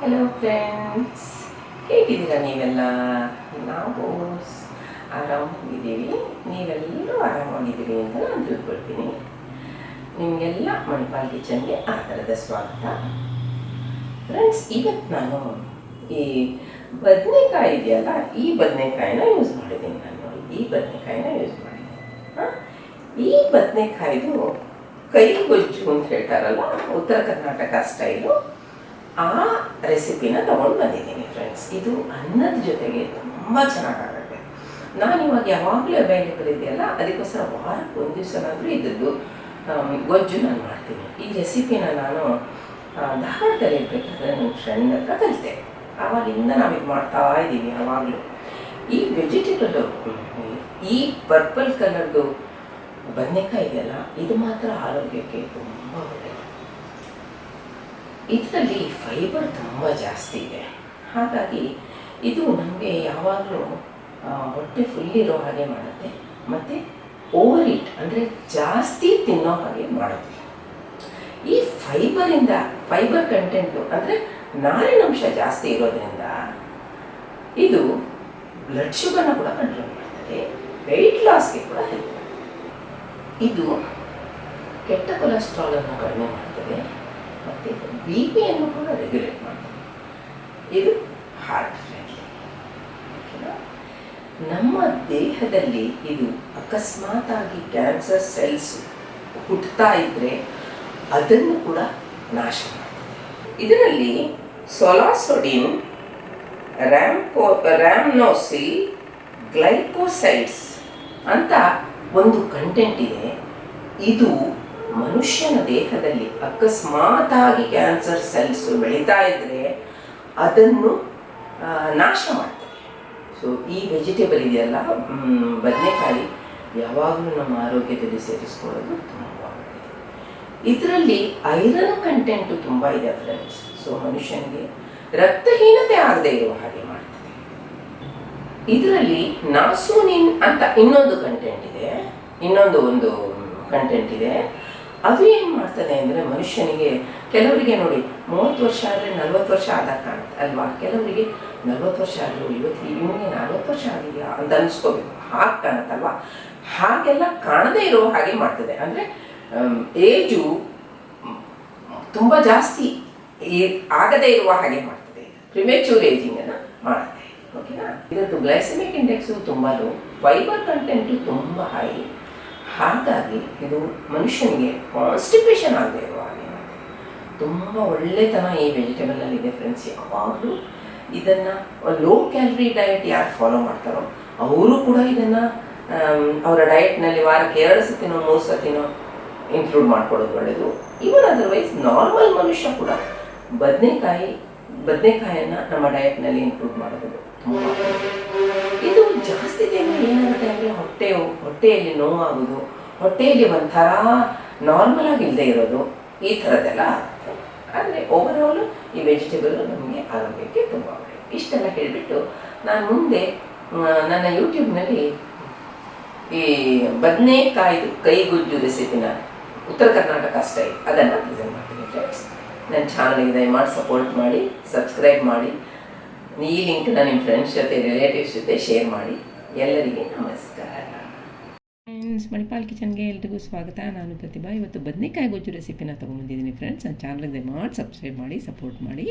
Hello friends ಹೇಗಿದ್ದೀರಾ ನೀವೆಲ್ಲ? ನಾವು ಆರಾಮಾಗಿದ್ದೀವಿ ನೀವೆಲ್ಲರೂ ಆರಾಮಾಗಿದ್ದೀರಿ ಅಂತ ನಾನು ತಿಳ್ಕೊಳ್ತೀನಿ. ನಿಮಗೆಲ್ಲ ಮಣಿಪಾಲ್ ಕಿಚನ್ಗೆ ಥರದ ಸ್ವಾಗತ. ಫ್ರೆಂಡ್ಸ್ ಇವತ್ತು ನಾನು ಈ ಬದನೆಕಾಯಿ ಇದೆಯಲ್ಲ, ಈ ಬದನೆಕಾಯಿನ ಯೂಸ್ ಮಾಡಿದ್ದೀನಿ ನಾನು ಈ ಬದನೆಕಾಯಿನ ಯೂಸ್ ಮಾಡಿದ್ದೀನಿ. ಹಾಂ? ಈ ಬದನೆಕಾಯಿದು ಕೈ ಗೊಜ್ಜು ಅಂತ ಹೇಳ್ತಾರಲ್ಲ, ಉತ್ತರ ಕರ್ನಾಟಕ ಸ್ಟೈಲು ಆ ರೆಸಿಪಿನ ತಗೊಂಡು ಬಂದಿದ್ದೀನಿ ಫ್ರೆಂಡ್ಸ್ ಇದು ಅನ್ನದ ಜೊತೆಗೆ ತುಂಬ ಚೆನ್ನಾಗಾಗುತ್ತೆ. ನಾನು ಇವಾಗ ಯಾವಾಗಲೂ ಅವೈಲೇಬಲ್ ಇದೆಯಲ್ಲ, ಅದಕ್ಕೋಸ್ಕರ ವಾರಕ್ಕೆ ಒಂದು ದಿವಸನಾದರೂ ಇದ್ದದ್ದು ಗೊಜ್ಜು ನಾನು ಮಾಡ್ತೀನಿ. ಈ ರೆಸಿಪಿನ ನಾನು ಧಾರವಾಡದಲ್ಲಿ ಇರಬೇಕಾದ್ರೆ ನನ್ನ ಫ್ರೆಂಡ್ ಹತ್ರ ಕಲಿತೆ. ಆವಾಗಿಂದ ನಾವು ಮಾಡ್ತಾ ಇದ್ದೀವಿ ಯಾವಾಗಲೂ. ಈ ವೆಜಿಟೇಬಲ್ ಈ ಪರ್ಪಲ್ ಕಲರ್ದು ಬದನೆಕಾಯಿ ಇದೆಯಲ್ಲ, ಇದು ಮಾತ್ರ ಆರೋಗ್ಯಕ್ಕೆ ತುಂಬ ಒಳ್ಳೆಯದು ಇದರಲ್ಲಿ ಫೈಬರ್ ತುಂಬ ಜಾಸ್ತಿ ಇದೆ. ಹಾಗಾಗಿ ಇದು ನಮಗೆ ಯಾವಾಗಲೂ ಹೊಟ್ಟೆ ಫುಲ್ ಇರೋ ಹಾಗೆ ಮಾಡುತ್ತೆ. ಮತ್ತು ಓವರ್ ಇಟ್ ಅಂದರೆ ಜಾಸ್ತಿ ತಿನ್ನೋ ಹಾಗೆ ಮಾಡುತ್ತೆ ಈ ಫೈಬರಿಂದ ಫೈಬರ್ ಕಂಟೆಂಟು ಅಂದರೆ ನಾರಿನಂಶ ಜಾಸ್ತಿ ಇರೋದ್ರಿಂದ ಇದು ಬ್ಲಡ್ ಶುಗರ್ನ ಕೂಡ ಕಂಟ್ರೋಲ್ ಮಾಡ್ತದೆ. ವೆಯ್ಟ್ ಲಾಸ್ಗೆ ಕೂಡ ಇದು ಕೆಟ್ಟ ಕೊಲೆಸ್ಟ್ರಾಲನ್ನು ಕಡಿಮೆ ಮಾಡ್ತದೆ. ಮತ್ತು ಬಿ ಪಿಯನ್ನು ಕೂಡ ರೆಗ್ಯುಲೇಟ್ ಮಾಡ್ತದೆ ಇದು ಹಾರ್ಟ್ ಫ್ರೆಂಡ್ಲಿ ನಮ್ಮ ದೇಹದಲ್ಲಿ ಇದು ಅಕಸ್ಮಾತಾಗಿ ಕ್ಯಾನ್ಸರ್ ಸೆಲ್ಸ್ ಹುಟ್ಟುತ್ತಾ ಇದ್ದರೆ ಅದನ್ನು ಕೂಡ ನಾಶ ಮಾಡ್ತದೆ. ಇದರಲ್ಲಿ ಸೊಲಾಸೊಡಿನ್ ರ್ಯಾಂಪೋ ರ್ಯಾಮ್ನೋಸಿಲ್ ಗ್ಲೈಕೋಸೈಡ್ಸ್ ಅಂತ ಒಂದು ಕಂಟೆಂಟ್ ಇದೆ. ಇದು ಮನುಷ್ಯನ ದೇಹದಲ್ಲಿ ಅಕಸ್ಮಾತಾಗಿ ಕ್ಯಾನ್ಸರ್ ಸೆಲ್ಸ್ ಬೆಳೀತಾ ಇದ್ದರೆ ಅದನ್ನು ನಾಶ ಮಾಡ್ತಾರೆ ಸೊ ಈ ವೆಜಿಟೇಬಲ್ ಇದೆಯಲ್ಲ ಬದನೆಕಾಯಿ ಯಾವಾಗಲೂ ನಮ್ಮ ಆರೋಗ್ಯದಲ್ಲಿ ಸೇರಿಸ್ಕೊಳ್ಳೋದು ತುಂಬ ಇದರಲ್ಲಿ ಐರನ್ ಕಂಟೆಂಟು ತುಂಬ ಇದೆ ಫ್ರೆಂಡ್ಸ್ ಸೊ ಮನುಷ್ಯನಿಗೆ ರಕ್ತಹೀನತೆ ಆಗದೆ ಇರುವ ಹಾಗೆ ಮಾಡ್ತದೆ. ಇದರಲ್ಲಿ ನಾಸೋನಿನ್ ಅಂತ ಇನ್ನೊಂದು ಕಂಟೆಂಟ್ ಇದೆ. ಇನ್ನೊಂದು ಒಂದು ಕಂಟೆಂಟ್ ಇದೆ. ಅದು ಏನು ಮಾಡ್ತದೆ ಅಂದರೆ ಮನುಷ್ಯನಿಗೆ ಕೆಲವರಿಗೆ ನೋಡಿ ಮೂವತ್ತು ವರ್ಷ ಆದರೆ ನಲ್ವತ್ತು ವರ್ಷ ಆದಾಗ ಕಾಣುತ್ತೆ ಅಲ್ವಾ? ಕೆಲವರಿಗೆ ನಲ್ವತ್ತು ವರ್ಷ ಆದರೂ ಇವತ್ತು ಇವನಿಗೆ ನಲ್ವತ್ತು ವರ್ಷ ಆಗಿದೆಯಾ ಅಂತ ಅನಿಸ್ಕೋಬೇಕು. ಹಾಗೆ ಕಾಣುತ್ತಲ್ವಾ ಹಾಗೆಲ್ಲ ಕಾಣದೇ ಇರೋ ಹಾಗೆ ಮಾಡ್ತದೆ. ಅಂದರೆ ಏಜು ತುಂಬ ಜಾಸ್ತಿ ಆಗದೇ ಇರುವ ಹಾಗೆ ಮಾಡ್ತದೆ. ಪ್ರಿಮೇಚೂರ್ ಏಜಿಂಗನ್ನು ಮಾಡುತ್ತೆ. ಓಕೆನಾ ಇದರದ್ದು ಗ್ಲೈಸಮಿಕ್ ಇಂಡೆಕ್ಸು ತುಂಬ ಲೋ ಫೈಬರ್ ಕಂಟೆಂಟು ತುಂಬ ಹೈ ಹಾಗಾಗಿ ಇದು ಮನುಷ್ಯನಿಗೆ ಕಾನ್ಸ್ಟಿಪೇಷನ್ ಆಗದೆ ಇರುವ ಹಾಗೆ ತುಂಬ ಒಳ್ಳೆತನ ಈ ವೆಜಿಟೇಬಲ್ನಲ್ಲಿದೆ ಫ್ರೆಂಡ್ಸ್ ಯಾವಾಗಲೂ ಇದನ್ನು ಲೋ ಕ್ಯಾಲರಿ ಡಯಟ್ ಯಾರು ಫಾಲೋ ಮಾಡ್ತಾರೋ, ಅವರು ಕೂಡ ಇದನ್ನು ಅವರ ಡಯಟ್ನಲ್ಲಿ ವಾರಕ್ಕೆ ಎರಡು ಸತಿನೋ, ಮೂರು ಸತಿನೋ ಇನ್ಕ್ಲೂಡ್ ಮಾಡ್ಕೊಳ್ಳೋದು ಒಳ್ಳೆಯದು. ಈವನ್ ಅದರ್ವೈಸ್ ನಾರ್ಮಲ್ ಮನುಷ್ಯ ಕೂಡ ಬದನೆಕಾಯಿ, ಬದನೆಕಾಯನ್ನು ನಮ್ಮ ಡಯಟ್ನಲ್ಲಿ ಇನ್ಕ್ಲೂಡ್ ಮಾಡೋದು ತುಂಬ ಹೊಟ್ಟೆ ಹೊಟ್ಟೆಯಲ್ಲಿ ನೋವಾಗೋದು ಹೊಟ್ಟೆಯಲ್ಲಿ ಒಂಥರ ನಾರ್ಮಲ್ ಆಗಿ ಇಲ್ಲದೆ ಇರೋದು. ಈ ಥರದ್ದೆಲ್ಲ ಆದರೆ ಓವರಾಲು ಈ ವೆಜಿಟೇಬಲ್ ನಮಗೆ ಆರೋಗ್ಯಕ್ಕೆ ತುಂಬ ಒಳ್ಳೆಯದು ಇಷ್ಟೆಲ್ಲ ಹೇಳಿಬಿಟ್ಟು ನಾನು ಮುಂದೆ ನನ್ನ ಯೂಟ್ಯೂಬ್ನಲ್ಲಿ ಈ ಬದನೆಕಾಯ್ದು ಕೈಗುಜ್ಜು ರೆಸಿಪಿನ ಉತ್ತರ ಕರ್ನಾಟಕ ಸ್ಟೈಲ್ ಅದನ್ನು ಪ್ರೆಸೆಂಟ್ ಮಾಡ್ತೀನಿ ಫ್ರೆಂಡ್ಸ್ ನನ್ನ ಚಾನಲ್ಗೆ ದಯಮಾಡಿ ಸಪೋರ್ಟ್ ಮಾಡಿ ಸಬ್ಸ್ಕ್ರೈಬ್ ಮಾಡಿ. ಈ ಲಿಂಕ್ನ ನಿಮ್ಮ ಫ್ರೆಂಡ್ಸ್ ಜೊತೆ ರಿಲೇಟಿವ್ಸ್ ಜೊತೆ ಶೇರ್ ಮಾಡಿ. ಎಲ್ಲರಿಗೆ ನಮಸ್ಕಾರ. ಮಣಿಪಾಲ್ ಕಿಚನ್ಗೆ ಎಲ್ರಿಗೂ ಸ್ವಾಗತ. ನಾನು ಪ್ರತಿಭಾ. ಇವತ್ತು ಬದನೆಕಾಯಿ ಗೊಜ್ಜು ರೆಸಿಪಿನ ತೊಗೊಂಬಂದಿದ್ದೀನಿ ಫ್ರೆಂಡ್ಸ್ ನನ್ನ ಚಾನಲ್ಗೆ ಮಾಡಿ ಸಬ್ಸ್ಕ್ರೈಬ್ ಮಾಡಿ ಸಪೋರ್ಟ್ ಮಾಡಿ.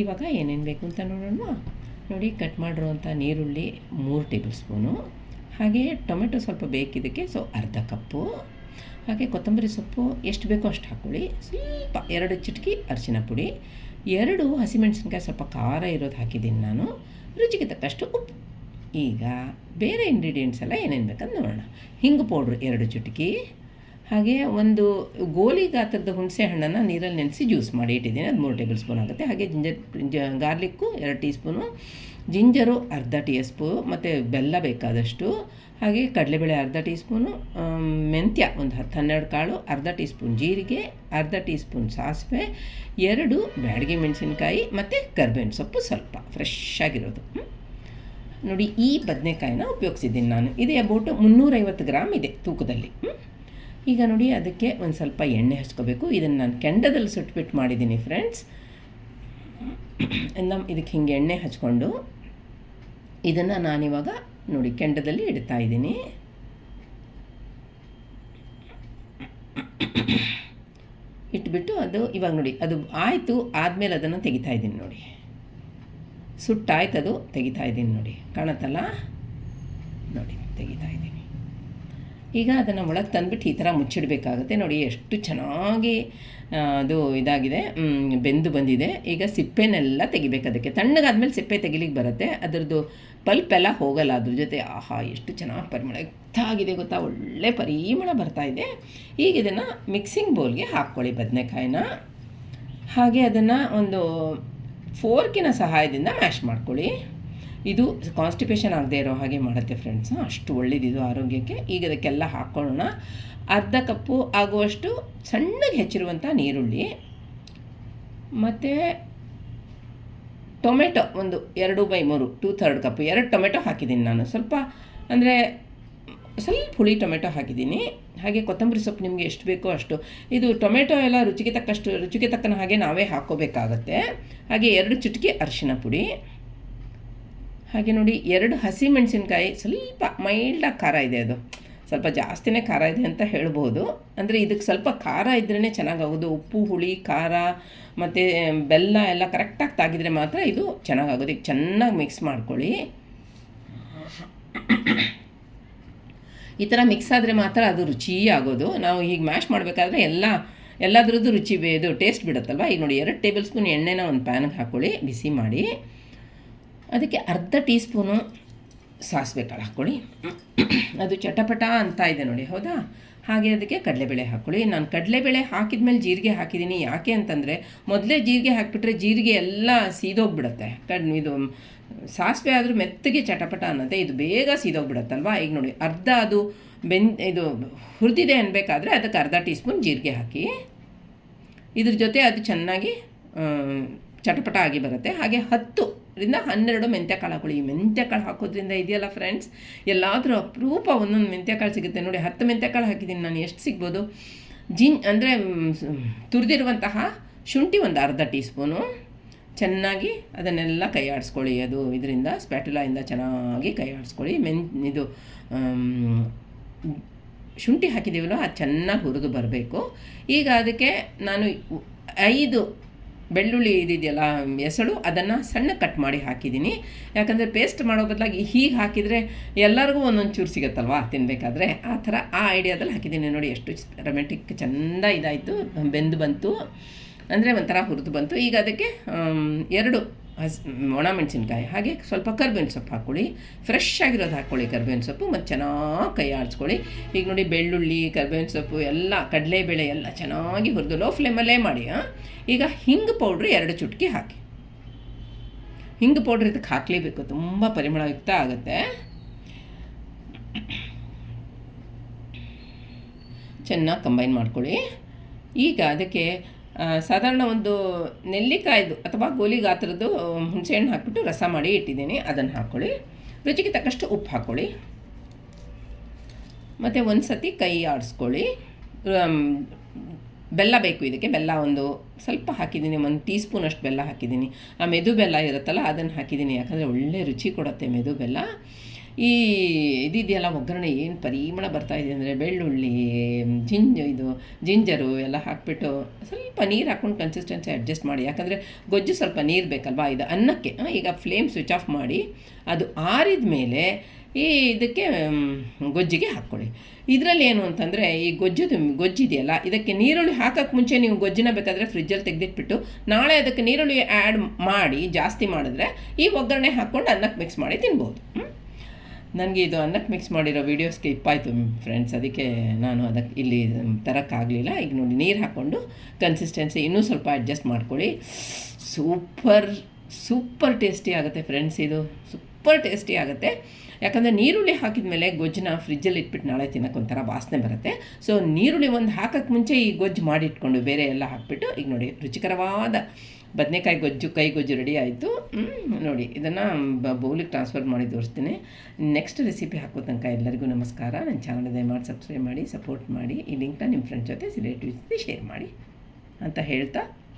ಇವಾಗ ಏನೇನು ಬೇಕು ಅಂತ ನೋಡೋಣ. ನೋಡಿ ಕಟ್ ಮಾಡಿರುವಂಥ ನೀರುಳ್ಳಿ ಮೂರು ಟೇಬಲ್ ಸ್ಪೂನು ಹಾಗೆ ಟೊಮೆಟೊ ಸ್ವಲ್ಪ ಬೇಕಿದ್ದಕ್ಕೆ ಸೊ ಅರ್ಧ ಕಪ್ಪು. ಹಾಗೆ ಕೊತ್ತಂಬರಿ ಸೊಪ್ಪು, ಎಷ್ಟು ಬೇಕೋ ಅಷ್ಟು ಹಾಕ್ಕೊಳ್ಳಿ ಸ್ವಲ್ಪ ಎರಡು ಚಿಟಕಿ ಅರಿಶಿನ ಪುಡಿ, ಎರಡು ಹಸಿಮೆಣಸಿನ್ಕಾಯಿ ಸ್ವಲ್ಪ ಖಾರ ಇರೋದು ಹಾಕಿದ್ದೀನಿ ನಾನು. ರುಚಿಗೆ ತಕ್ಕಷ್ಟು ಉಪ್ಪು. ಈಗ ಬೇರೆ ಇಂಗ್ರೀಡಿಯೆಂಟ್ಸ್ ಎಲ್ಲ ಏನೇನು ಬೇಕಂತ ನೋಡೋಣ. ಹಿಂಗು ಪೌಡ್ರ್ ಎರಡು ಚುಟುಕಿ, ಹಾಗೆ ಒಂದು ಗೋಲಿ ಗಾತ್ರದ ಹುಣಸೆ ಹಣ್ಣನ್ನು ನೀರಲ್ಲಿ ನೆನೆಸಿ ಜ್ಯೂಸ್ ಮಾಡಿ ಇಟ್ಟಿದ್ದೀನಿ. ಅದು ಮೂರು ಟೇಬಲ್ ಸ್ಪೂನ್ ಆಗುತ್ತೆ. ಹಾಗೆ ಜಿಂಜರ್ ಗಾರ್ಲಿಕ್ಕು ಎರಡು ಟೀ ಸ್ಪೂನು ಜಿಂಜರು ಅರ್ಧ ಟೀ ಸ್ಪೂ ಮತ್ತು ಬೆಲ್ಲ ಬೇಕಾದಷ್ಟು, ಹಾಗೆ ಕಡಲೆಬೇಳೆ ಅರ್ಧ ಟೀ ಸ್ಪೂನು ಮೆಂತ್ಯ ಒಂದು ಹತ್ತು ಹನ್ನೆರಡು ಕಾಳು, ಅರ್ಧ ಟೀ ಸ್ಪೂನ್ ಜೀರಿಗೆ, ಅರ್ಧ ಟೀ ಸ್ಪೂನ್ ಸಾಸಿವೆ, ಎರಡು ಬ್ಯಾಡಗಿ ಮೆಣಸಿನ್ಕಾಯಿ, ಮತ್ತು ಕರ್ಬೇವಿನ ಸೊಪ್ಪು ಸ್ವಲ್ಪ ಫ್ರೆಶ್ ಆಗಿರೋದು? ನೋಡಿ, ಈ ಬದನೆಕಾಯಿನ ಉಪಯೋಗಿಸಿದ್ದೀನಿ ನಾನು. ಇದು ಅಬೌಟ್ ಮುನ್ನೂರೈವತ್ತು ಗ್ರಾಮ್ ಇದೆ ತೂಕದಲ್ಲಿ. ಈಗ ನೋಡಿ, ಅದಕ್ಕೆ ಒಂದು ಸ್ವಲ್ಪ ಎಣ್ಣೆ ಹಚ್ಕೋಬೇಕು ಇದನ್ನು ನಾನು ಕೆಂಡದಲ್ಲಿ ಸುಟ್ಬಿಟ್ಟು ಮಾಡಿದ್ದೀನಿ ಫ್ರೆಂಡ್ಸ್. ನಮ್ಮ ಇದಕ್ಕೆ ಹಿಂಗೆ ಎಣ್ಣೆ ಹಚ್ಕೊಂಡು ಇದನ್ನು ನಾನಿವಾಗ ನೋಡಿ, ಕೆಂಡದಲ್ಲಿ ಇಡ್ತಾ ಇದ್ದೀನಿ. ಇಟ್ಬಿಟ್ಟು ಅದು ಇವಾಗ ನೋಡಿ, ಅದು ಆಯಿತು, ಆದಮೇಲೆ ಅದನ್ನು ತೆಗಿತಾ ಇದ್ದೀನಿ ನೋಡಿ. ಸುಟ್ಟಾಯ್ತು ಅದು. ತೆಗಿತಾ ಇದ್ದೀನಿ ನೋಡಿ. ಕಾಣತ್ತಲ್ಲ? ನೋಡಿ, ತೆಗಿತಾ ಇದ್ದೀನಿ. ಈಗ ಅದನ್ನು ಒಳಗೆ ತಂದುಬಿಟ್ಟು ಈ ಥರ ಮುಚ್ಚಿಡಬೇಕಾಗುತ್ತೆ. ನೋಡಿ, ಎಷ್ಟು ಚೆನ್ನಾಗಿ ಅದು ಇದಾಗಿದೆ. ಬೆಂದು ಬಂದಿದೆ. ಈಗ ಸಿಪ್ಪೆನೆಲ್ಲ ತೆಗಿಬೇಕು ಅದಕ್ಕೆ. ತಣ್ಣಗಾದ್ಮೇಲೆ ಸಿಪ್ಪೆ ತೆಗಿಲಿಕ್ಕೆ ಬರುತ್ತೆ. ಅದರದ್ದು ಪಲ್ಪ್ ಎಲ್ಲ ಹೋಗಲ್ಲ ಅದ್ರ ಜೊತೆ. ಆಹಾ, ಎಷ್ಟು ಚೆನ್ನಾಗಿ ಪರಿಮಳ ಎತ್ತಾಗಿದೆ ಗೊತ್ತಾ? ಒಳ್ಳೆ ಪರಿಮಳ ಬರ್ತಾ ಇದೆ. ಈಗ ಇದನ್ನು ಮಿಕ್ಸಿಂಗ್ ಬೌಲ್ಗೆ ಹಾಕ್ಕೊಳ್ಳಿ ಬದನೆಕಾಯಿನ. ಹಾಗೆ ಅದನ್ನು ಒಂದು ಫೋರ್ಕಿನ ಸಹಾಯದಿಂದ ಮ್ಯಾಶ್ ಮಾಡ್ಕೊಳ್ಳಿ. ಇದು ಕಾನ್ಸ್ಟಿಪೇಷನ್ ಆಗದೆ ಇರೋ ಹಾಗೆ ಮಾಡುತ್ತೆ ಫ್ರೆಂಡ್ಸ್ ಅಷ್ಟು ಒಳ್ಳೇದಿದು ಆರೋಗ್ಯಕ್ಕೆ. ಈಗ ಅದಕ್ಕೆಲ್ಲ ಹಾಕ್ಕೊಳ್ಳೋಣ ಅರ್ಧ ಕಪ್ಪು ಆಗುವಷ್ಟು ಸಣ್ಣಗೆ ಹೆಚ್ಚಿರುವಂಥ ನೀರುಳ್ಳಿ. ಮತ್ತು ಟೊಮೆಟೊ ಒಂದು ಎರಡು ಬೈ ಮೂರು ಟೂ ಥರ್ಡ್ ಕಪ್ ಎರಡು ಟೊಮೆಟೊ ಹಾಕಿದ್ದೀನಿ ನಾನು. ಸ್ವಲ್ಪ ಅಂದರೆ ಸ್ವಲ್ಪ ಹುಳಿ ಟೊಮೆಟೊ ಹಾಕಿದ್ದೀನಿ. ಹಾಗೆ ಕೊತ್ತಂಬರಿ ಸೊಪ್ಪು ನಿಮಗೆ ಎಷ್ಟು ಬೇಕೋ ಅಷ್ಟು. ಇದು ಟೊಮೆಟೊ ಎಲ್ಲ ರುಚಿಗೆ ತಕ್ಕಷ್ಟು, ರುಚಿಗೆ ತಕ್ಕನ ಹಾಗೆ ನಾವೇ ಹಾಕ್ಕೋಬೇಕಾಗತ್ತೆ ಹಾಗೆ ಎರಡು ಚಿಟಿಕೆ ಅರಿಶಿನ ಪುಡಿ. ಹಾಗೆ ನೋಡಿ, ಎರಡು ಹಸಿ ಮೆಣಸಿನ್ಕಾಯಿ, ಸ್ವಲ್ಪ ಮೈಲ್ಡಾಗಿ ಖಾರ ಇದೆ ಅದು. ಸ್ವಲ್ಪ ಜಾಸ್ತಿನೇ ಖಾರ ಇದೆ ಅಂತ ಹೇಳ್ಬೋದು. ಅಂದರೆ ಇದಕ್ಕೆ ಸ್ವಲ್ಪ ಖಾರ ಇದ್ರೇ ಚೆನ್ನಾಗಾಗೋದು. ಉಪ್ಪು, ಹುಳಿ, ಖಾರ, ಮತ್ತು ಬೆಲ್ಲ ಎಲ್ಲ ಕರೆಕ್ಟಾಗಿ ತಾಗಿದರೆ ಮಾತ್ರ ಇದು ಚೆನ್ನಾಗಾಗೋದು. ಈಗ ಚೆನ್ನಾಗಿ ಮಿಕ್ಸ್ ಮಾಡ್ಕೊಳ್ಳಿ. ಈ ಥರ ಮಿಕ್ಸ್ ಆದರೆ ಮಾತ್ರ ಅದು ರುಚಿ ಆಗೋದು ನಾವು ಈಗ ಮ್ಯಾಶ್ ಮಾಡಬೇಕಾದ್ರೆ ಎಲ್ಲ, ಎಲ್ಲದ್ರದ್ದು ರುಚಿ ಇದು ಟೇಸ್ಟ್ ಬಿಡುತ್ತಲ್ವ? ಈಗ ನೋಡಿ, ಎರಡು ಟೇಬಲ್ ಸ್ಪೂನ್ ಎಣ್ಣೆನ ಒಂದು ಪ್ಯಾನಿಗೆ ಹಾಕ್ಕೊಳ್ಳಿ ಬಿಸಿ ಮಾಡಿ. ಅದಕ್ಕೆ ಅರ್ಧ ಟೀ ಸ್ಪೂನು ಸಾಸಿವೆ ಕಾಳು ಹಾಕ್ಕೊಳ್ಳಿ ಅದು ಚಟಪಟ ಅಂತ ಇದೆ ನೋಡಿ, ಹೌದಾ? ಹಾಗೆ ಅದಕ್ಕೆ ಕಡಲೆಬೇಳೆ ಹಾಕ್ಕೊಳ್ಳಿ ನಾನು ಕಡಲೆಬೇಳೆ ಹಾಕಿದ ಮೇಲೆ ಜೀರಿಗೆ ಹಾಕಿದ್ದೀನಿ. ಯಾಕೆ ಅಂತಂದರೆ ಮೊದಲೇ ಜೀರಿಗೆ ಹಾಕಿಬಿಟ್ರೆ ಜೀರಿಗೆ ಎಲ್ಲ ಸೀದೋಗ್ಬಿಡುತ್ತೆ. ಕಡ್ ಇದು ಸಾಸಿವೆ ಆದರೂ ಮೆತ್ತಗೆ ಚಟಪಟ ಅನ್ನತ್ತೆ ಇದು ಬೇಗ ಸೀದೋಗ್ಬಿಡತ್ತಲ್ವಾ? ಈಗ ನೋಡಿ, ಅರ್ಧ ಅದು ಬೆನ್ ಇದು ಹುರಿದಿದೆ ಅನ್ಬೇಕಾದ್ರೆ ಅದಕ್ಕೆ ಅರ್ಧ ಟೀ ಸ್ಪೂನ್ ಜೀರಿಗೆ ಹಾಕಿ, ಇದ್ರ ಜೊತೆ ಅದು ಚೆನ್ನಾಗಿ ಚಟಪಟ ಆಗಿ ಬರುತ್ತೆ. ಹಾಗೆ ಹತ್ತು ರಿಂದ ಹನ್ನೆರಡು ಮೆಂತ್ಯಕಾಳು ಹಾಕೊಳ್ಳಿ ಈ ಮೆಂತ್ಯಕಾಳು ಹಾಕೋದ್ರಿಂದ ಇದೆಯಲ್ಲ ಫ್ರೆಂಡ್ಸ್ ಎಲ್ಲಾದರೂ ಅಪರೂಪ ಒಂದೊಂದು ಮೆಂತ್ಯಕಾಳು ಸಿಗುತ್ತೆ. ನೋಡಿ, ಹತ್ತು ಮೆಂತ್ಯಕಾಳು ಹಾಕಿದ್ದೀನಿ ನಾನು. ಎಷ್ಟು ಸಿಗ್ಬೋದು? ಜಿನ್ ಅಂದರೆ ತುರಿದಿರುವಂತಹ ಶುಂಠಿ ಒಂದು ಅರ್ಧ ಟೀ ಸ್ಪೂನು ಚೆನ್ನಾಗಿ ಅದನ್ನೆಲ್ಲ ಕೈ ಆಡಿಸ್ಕೊಳ್ಳಿ ಅದು ಇದರಿಂದ ಸ್ಪ್ಯಾಟುಲಾಯಿಂದ ಚೆನ್ನಾಗಿ ಕೈ ಆಡಿಸ್ಕೊಳ್ಳಿ ಮೆನ್, ಇದು ಶುಂಠಿ ಹಾಕಿದ್ದೀವಲ್ಲ ಅದು ಚೆನ್ನಾಗಿ ಹುರಿದು ಬರಬೇಕು. ಈಗ ಅದಕ್ಕೆ ನಾನು ಐದು ಬೆಳ್ಳುಳ್ಳಿ ಇದಿದೆಯಲ್ಲ ಎಸಳು ಅದನ್ನು ಸಣ್ಣ ಕಟ್ ಮಾಡಿ ಹಾಕಿದ್ದೀನಿ. ಯಾಕಂದರೆ ಪೇಸ್ಟ್ ಮಾಡೋ ಬದಲಾಗಿ ಹೀಗೆ ಹಾಕಿದರೆ ಎಲ್ಲರಿಗೂ ಒಂದೊಂದು ಚೂರು ಸಿಗುತ್ತಲ್ವಾ ತಿನ್ನಬೇಕಾದ್ರೆ ಆ ಥರ ಆ ಐಡಿಯಾದಲ್ಲಿ ಹಾಕಿದ್ದೀನಿ. ನೋಡಿ ಎಷ್ಟು ರೊಮ್ಯಾಟಿಕ್ ಚೆಂದ ಇದಾಯಿತು. ಬೆಂದು ಬಂತು. ಅಂದರೆ ಒಂಥರ ಹುರಿದು ಬಂತು. ಈಗ ಅದಕ್ಕೆ ಎರಡು ಹಸ್, ಒಣ ಮೆಣಸಿನ್ಕಾಯಿ, ಹಾಗೆ ಸ್ವಲ್ಪ ಕರ್ಬೇವಿನ ಸೊಪ್ಪು ಹಾಕ್ಕೊಳ್ಳಿ. ಫ್ರೆಶ್ ಆಗಿರೋದು ಹಾಕ್ಕೊಳ್ಳಿ ಕರ್ಬೇವಿನ ಸೊಪ್ಪು, ಮತ್ತು ಚೆನ್ನಾಗಿ ಕೈ ಆಡಿಸ್ಕೊಳ್ಳಿ ಈಗ ನೋಡಿ ಬೆಳ್ಳುಳ್ಳಿ, ಕರ್ಬೇವಿನ ಸೊಪ್ಪು, ಎಲ್ಲ ಕಡಲೆಬೇಳೆ ಎಲ್ಲ ಚೆನ್ನಾಗಿ ಹುರಿದು ಲೋ ಫ್ಲೇಮಲ್ಲೇ ಮಾಡಿ? ಈಗ ಹಿಂಗ್ ಪೌಡ್ರ್ ಎರಡು ಚುಟ್ಕಿ ಹಾಕಿ. ಹಿಂಗ್ ಪೌಡ್ರ್ ಇದಕ್ಕೆ ಹಾಕಲೇಬೇಕು, ತುಂಬ ಪರಿಮಳಯುಕ್ತ ಆಗುತ್ತೆ. ಚೆನ್ನಾಗಿ ಕಂಬೈನ್ ಮಾಡ್ಕೊಳ್ಳಿ. ಈಗ ಅದಕ್ಕೆ ಸಾಧಾರಣ ಒಂದು ನೆಲ್ಲಿಕಾಯ್ದು ಅಥವಾ ಗೋಲಿ ಗಾತ್ರದ್ದು ಹುಣಸೆಹಣ್ಣು ಹಾಕ್ಬಿಟ್ಟು ರಸ ಮಾಡಿ ಇಟ್ಟಿದ್ದೀನಿ. ಅದನ್ನು ಹಾಕ್ಕೊಳ್ಳಿ ರುಚಿಗೆ ತಕ್ಕಷ್ಟು ಉಪ್ಪು ಹಾಕ್ಕೊಳ್ಳಿ ಮತ್ತು ಒಂದು ಸತಿ ಕೈ ಆಡಿಸ್ಕೊಳ್ಳಿ. ಬೆಲ್ಲ ಬೇಕು ಇದಕ್ಕೆ. ಬೆಲ್ಲ ಒಂದು ಸ್ವಲ್ಪ ಹಾಕಿದ್ದೀನಿ. ಒಂದು ಟೀ ಸ್ಪೂನ್ ಅಷ್ಟು ಬೆಲ್ಲ ಹಾಕಿದ್ದೀನಿ. ಆ ಮೆದು ಬೆಲ್ಲ ಇರುತ್ತಲ್ಲ, ಅದನ್ನು ಹಾಕಿದ್ದೀನಿ. ಯಾಕಂದರೆ ಒಳ್ಳೆ ರುಚಿ ಕೊಡುತ್ತೆ ಮೆದು ಬೆಲ್ಲ ಈ ಇದಿದೆಯಲ್ಲ ಒಗ್ಗರಣೆ ಏನು ಪರಿಮಳ ಬರ್ತಾ ಇದೆ ಅಂದರೆ ಬೆಳ್ಳುಳ್ಳಿ ಜಿಂಜ ಇದು, ಜಿಂಜರು ಎಲ್ಲ ಹಾಕಿಬಿಟ್ಟು ಸ್ವಲ್ಪ ನೀರು ಹಾಕ್ಕೊಂಡು ಕನ್ಸಿಸ್ಟೆನ್ಸಿ ಅಡ್ಜಸ್ಟ್ ಮಾಡಿ. ಯಾಕಂದರೆ ಗೊಜ್ಜು ಸ್ವಲ್ಪ ನೀರು ಬೇಕಲ್ವಾ? ಇದು ಅನ್ನಕ್ಕೆ ಈಗ ಫ್ಲೇಮ್ ಸ್ವಿಚ್ ಆಫ್ ಮಾಡಿ ಅದು ಆರಿದ ಮೇಲೆ ಈ ಇದಕ್ಕೆ ಗೊಜ್ಜಿಗೆ ಹಾಕ್ಕೊಳ್ಳಿ. ಇದರಲ್ಲಿ ಏನು ಅಂತಂದರೆ ಈ ಗೊಜ್ಜುದು ಗೊಜ್ಜಿದೆಯಲ್ಲ ಇದಕ್ಕೆ ನೀರುಳ್ಳಿ ಹಾಕೋಕ್ಕೆ ಮುಂಚೆ ನೀವು ಗೊಜ್ಜಿನ ಬೇಕಾದರೆ ಫ್ರಿಜ್ಜಲ್ಲಿ ತೆಗೆದಿಟ್ಬಿಟ್ಟು ನಾಳೆ ಅದಕ್ಕೆ ನೀರುಳ್ಳಿ ಆ್ಯಡ್ ಮಾಡಿ, ಜಾಸ್ತಿ ಮಾಡಿದ್ರೆ ಈ ಒಗ್ಗರಣೆ ಹಾಕ್ಕೊಂಡು ಅನ್ನಕ್ಕೆ ಮಿಕ್ಸ್ ಮಾಡಿ ತಿನ್ಬೋದು. ನನಗೆ ಇದು ಅನ್ನಕ್ಕೆ ಮಿಕ್ಸ್ ಮಾಡಿರೋ ವೀಡಿಯೋ ಸ್ಕಿಪ್ ಆಯಿತು ಫ್ರೆಂಡ್ಸ್ ಅದಕ್ಕೆ ನಾನು ಅದಕ್ಕೆ ಇಲ್ಲಿ ತರೋಕ್ಕಾಗಲಿಲ್ಲ. ಈಗ ನೋಡಿ, ನೀರು ಹಾಕ್ಕೊಂಡು ಕನ್ಸಿಸ್ಟೆನ್ಸಿ ಇನ್ನೂ ಸ್ವಲ್ಪ ಅಡ್ಜಸ್ಟ್ ಮಾಡ್ಕೊಳ್ಳಿ. ಸೂಪರ್ ಸೂಪರ್ ಟೇಸ್ಟಿ ಆಗುತ್ತೆ ಫ್ರೆಂಡ್ಸ್ ಇದು. ಸೂಪರ್ ಟೇಸ್ಟಿ ಆಗುತ್ತೆ. ಯಾಕಂದರೆ ನೀರುಳ್ಳಿ ಹಾಕಿದ ಮೇಲೆ ಗೊಜ್ಜನ್ನ ಫ್ರಿಜ್ಜಲ್ಲಿ ಇಟ್ಬಿಟ್ಟು ನಾಳೆ ತಿನ್ನೋಕೆ ಒಂಥರ ವಾಸನೆ ಬರುತ್ತೆ. ಸೊ ನೀರುಳ್ಳಿ ಒಂದು ಹಾಕೋಕ್ಕೆ ಮುಂಚೆ ಈ ಗೊಜ್ಜು ಮಾಡಿಟ್ಕೊಂಡು ಬೇರೆ ಎಲ್ಲ ಹಾಕ್ಬಿಟ್ಟು, ಈಗ ನೋಡಿ ರುಚಿಕರವಾದ ಬದನೆಕಾಯಿ ಗೊಜ್ಜು, ಕೈ ಗೊಜ್ಜು ರೆಡಿ ಆಯಿತು. ನೋಡಿ ಇದನ್ನು ಬೌಲಿಗೆ ಟ್ರಾನ್ಸ್ಫರ್ ಮಾಡಿ ತೋರಿಸ್ತೀನಿ. ನೆಕ್ಸ್ಟ್ ರೆಸಿಪಿ ಹಾಕೋ ತನಕ ಎಲ್ಲರಿಗೂ ನಮಸ್ಕಾರ. ನನ್ನ ಚಾನಲ್ ದಯಮಾಡಿ ಸಬ್ಸ್ಕ್ರೈಬ್ ಮಾಡಿ ಸಪೋರ್ಟ್ ಮಾಡಿ. ಈ ಲಿಂಕ್ನ ನಿಮ್ಮ ಫ್ರೆಂಡ್ಸ್ ಜೊತೆ ರಿಲೇಟಿವ್ಸ್ ಜೊತೆ ಶೇರ್ ಮಾಡಿ ಅಂತ ಹೇಳ್ತಾ